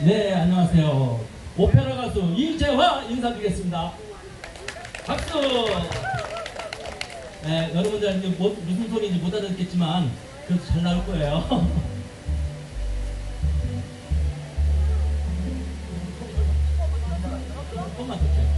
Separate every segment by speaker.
Speaker 1: 네, 안녕하세요. 오페라 가수 이재화 인사드리겠습니다. 박수! 네, 여러분들 이제 뭐, 무슨 소리인지 못 알아듣겠지만 그래도 잘 나올 거예요. 조금만 더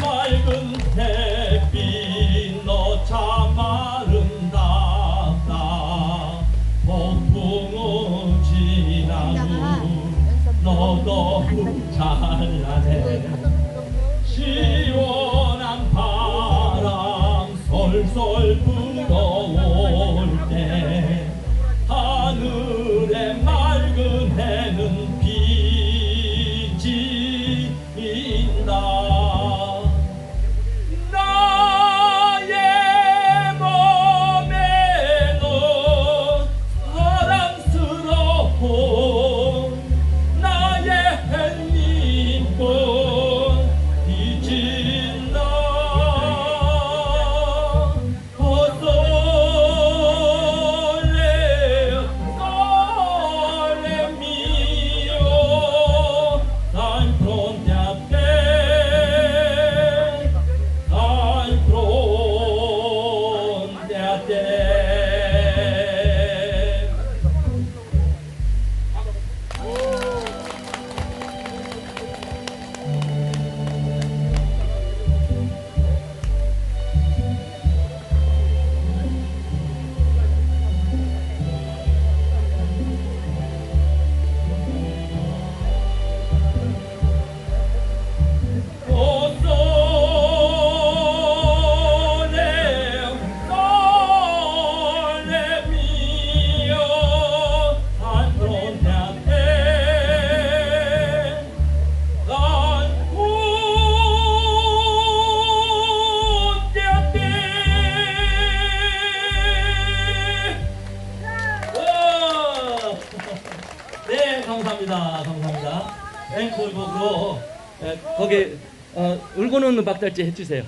Speaker 1: 맑은 햇빛 너참 아름답다. 폭풍우 지나고 너 더욱 잘나네 시원한 바람 솔솔 불어 감사합니다. 감사합니다. 앵콜곡으로 에, 거기 어, 울고 놓는 박달재 해주세요.